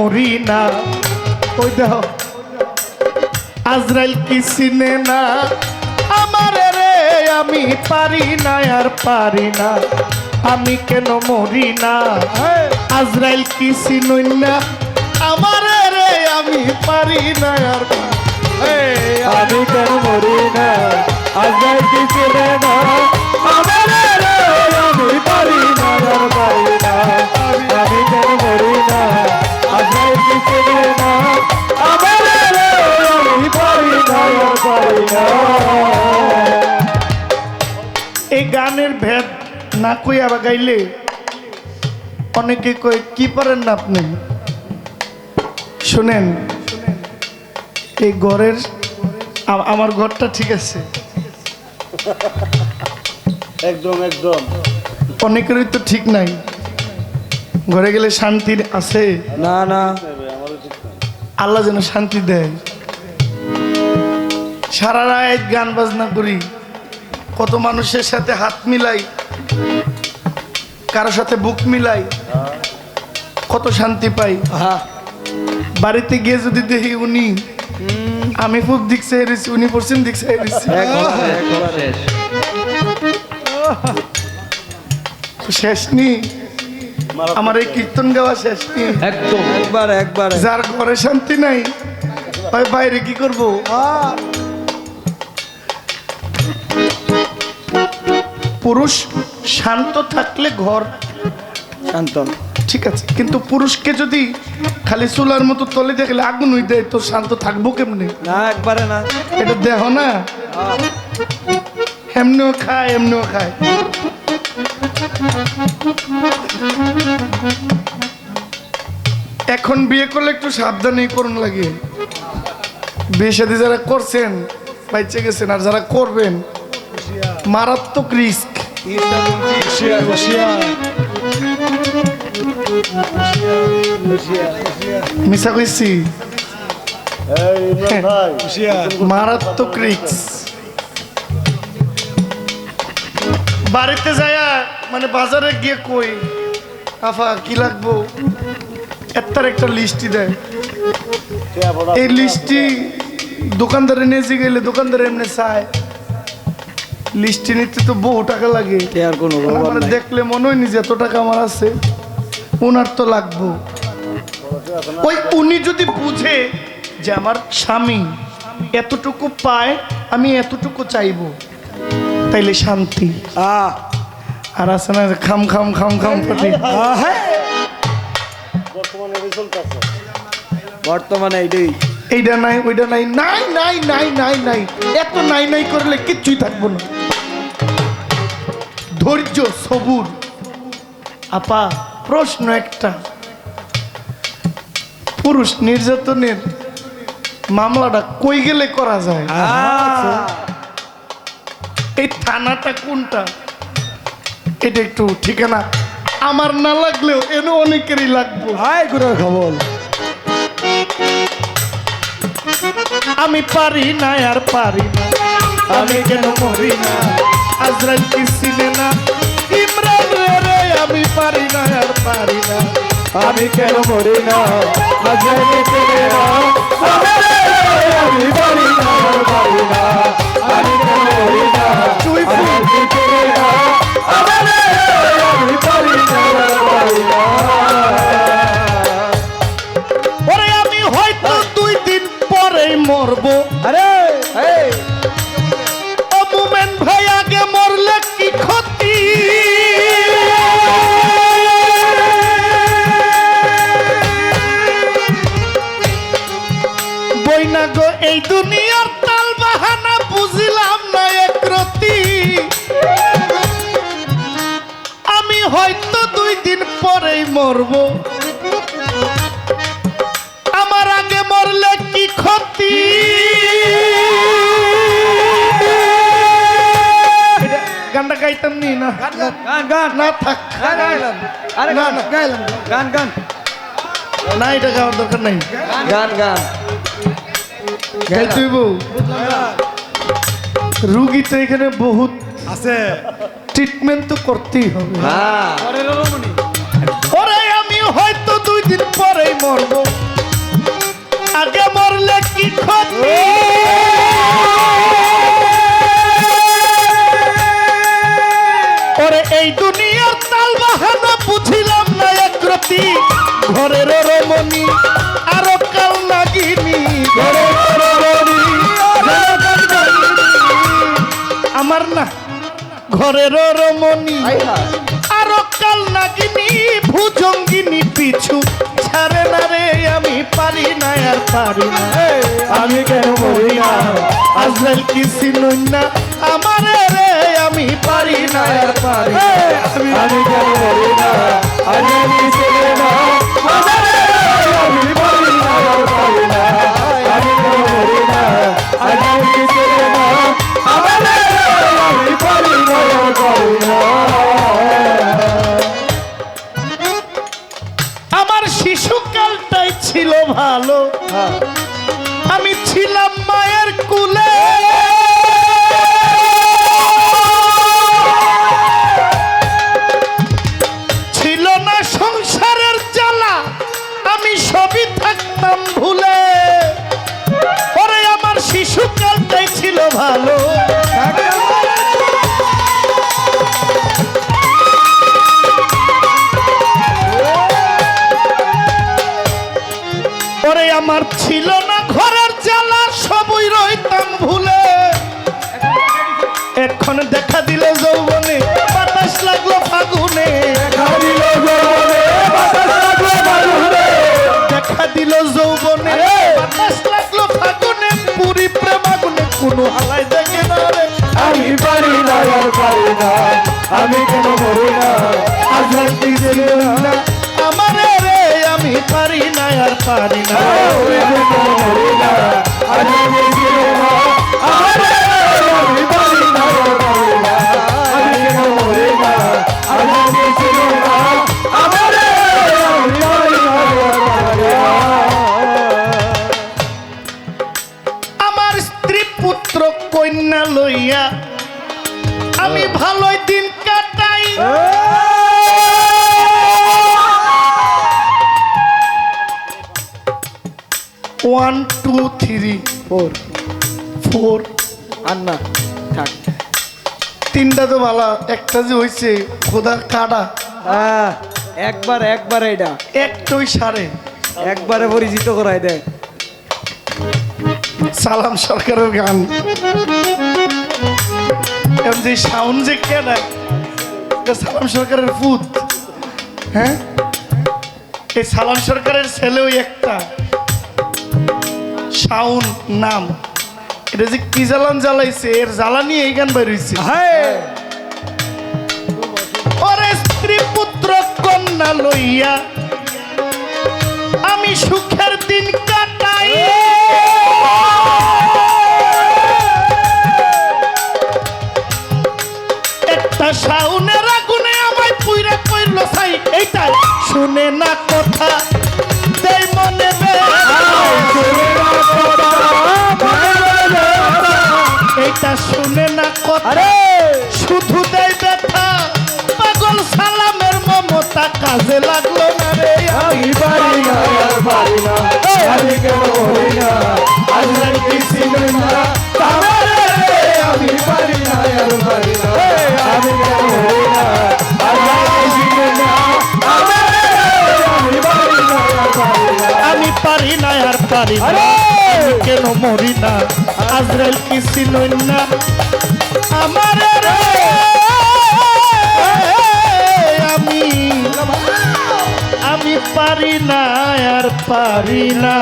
মরি না। ওই দেহ আজরাইল কি চিনে না? আমার রে, আমি পারি না আর পারি না। আমি কেন মরি না? আজরাইল কি চিনুই না? আমার রে, আমি পারি না আর আমি কেন মরি না? আজকে কিছু না? গানের ভেদ না কই আবার গাইলে অনেকে কই কি পারেন না আপনি? শুনেন এই ঘরের আমার ঘরটা ঠিক আছে। একদম একদম। অনেকেরই তো ঠিক নাই। ঘরে গেলে শান্তি আছে? না না। আল্লাহ যেন শান্তি দেয়। সারা রাত গান বাজনা করি। কত মানুষের সাথে হাত মিলাই কারোর সাথে বুক মিলাই কত শান্তি পাই। হ্যাঁ। বাড়িতে গিয়ে যদি দেখি উনি আমি খুব দিক হেরেছি উনি পশ্চিম দিক হেরেছি শেষ নি? আমার এই কীর্তন গাওয়া শেষ নি? একদম। একবার একবার। যার ঘরে শান্তি নাই বাইরে কি করব? পুরুষ শান্ত থাকলে ঘর। শান্ত। ঠিক আছে কিন্তু পুরুষকে যদি খালি চুলার মতো তলে দেখলে আগুন হই দেয় তো শান্ত থাকব কেমনে? না একবারে না। এটা দেহ না? এমনিও খায় এমনিও খায়। এখন বিয়ে করলে একটু সাবধানেই করুন লাগে বিয়ে সাথে যারা করছেন বাইচে গেছেন আর যারা করবেন মারাত্মক রিস্ক মিশা কইছি? মারাত্মক রিক্স বাড়িতে যায়া মানে বাজারে গিয়ে কই, আফা, কি লাগবো? এত্তার একটা লিস্টই দেয়। এই লিস্টটি দোকানদারে নিয়ে গেলে দোকানদারে এমনি চায়। লিস্টটি নিতে তো বহু টাকা লাগে। আর কোনো আমার দেখলে মনে হয়নি যে এত টাকা আমার আছে। ওনার তো লাগবো। ওই উনি যদি বুঝে যে আমার স্বামী এতটুকু পায় আমি এতটুকু চাইব তাইলে শান্তি। আহ। আর আছে না খাম খাম খাম খাম করে বর্তমানে রেজাল্ট বর্তমানে এইটাই। এইটা নাই ওইটা নাই। নাই নাই নাই নাই নাই। এত নাই নাই করলে কিচ্ছুই থাকব না। ধৈর্য সবুর। আপা প্রশ্ন একটা। পুরুষ নির্যাতনের মামলাটা কই গেলে করা যায়? এই থানাটা কোনটা? এটা একটু ঠিকানা। আমার না লাগলেও এনে অনেকেরই লাগবো। হাই গুড়ার খবর। আমি পারি না আর পারি না। আমি কেন মরি না? আজরাইল কি চিনে না? ইমরান রে আমি পারি না, আর পারি না। আমি কেন মরি না? আজকে কিছু না আমি পারি না। হয়তো দুই দিন পরেই মরব। আমার আগে মরলে কি ক্ষতি? এটা গানটা গাইতাম নি না? গান গান না থাক। গান আরে গান না। গাইলাম। গান গান। না এটা গাওয়ার দরকার নাই। গান গান। গাইতে রুগী তো এখানে বহুত। আছে। ট্রিটমেন্ট তো করতেই হবে। হ্যাঁ। ওরে আমি হয়তো দুই দিন পরেই মরব। আগে মরলে কি ক্ষতি? ওরে এই দুনিয়ার তাল বাহানা বুঝিলাম না একরতি ঘরের রমণী আরও কাল নাগিনি। ঘরের রমণী আমার না ঘরের রমণী। আরও কাল নাগিনি ভুজঙ্গিনী পিছু। ছাড়ে না রে আমি পারি না আর পারি না। আমি কেন মরি না? আজরাইল কি চিনুন না। আমার রে আমি পারি না আর পারি আমি কেন মরি না? আমি ছিলাম মায়ের কুলে। ছিল না সংসারের জ্বালা, আমি সবই থাকতাম ভুলে। পরে আমার শিশুকালটাই ছিল ভালো। আমার ছিল না ঘরের জ্বালা সবই রইতাম ভুলে। এখন দেখা দিল যৌবনে বাতাস লাগল ফাগুনে। দেখা দিল যৌবনে বাতাস লাগল ফাগুনে। পুরি প্রেমাগুনে কোনো হালাই দেখে না রে। আমি পারি না আর পারি না। আমি পারি না। আমার স্ত্রী পুত্র কন্যা লইয়া আমি ভালোই দিন কাটাই। One two three four four আন্না থাক। তিনটা তো ভালো একটা যে হয়েছে খোদা কাটা। আহ, একবার একবার এটা। একটাই সারে। একবারে পরিচিত করাই দেয় সালাম সরকারের গান। যে সাউন্ড যে কেনা এটা সালাম সরকারের ফুত হ্যাঁ? এই সালাম সরকারের ছেলেও একটা। শাউন নাম। এটা যে কি জ্বালান জ্বালাইছে এর জ্বালানি এই গান বেরোইছে। ওরে স্ত্রী পুত্র কন্যা লইয়া আমি সুখের দিন কাটাই। একটা শাউনের আগুনে আমায় পুইরা কইল সাই এইটা শুনে না কথা শুধু দেয় ব্যথা পাগল সালামের মমতা কাজে লাগল না রে আমি পারি না আর পারি না আমি কেন হই না আল্লাহ কি ছিলেন না তাহলে আমি পারি না আর পারি না আমি কেন হই না আল্লাহ কি ছিলেন না আমি পারি না আর পারি না আর আরে! কেন মরি না আজরাইল কি ছিল না। আমার আমি আমি পারি না আর পারি না।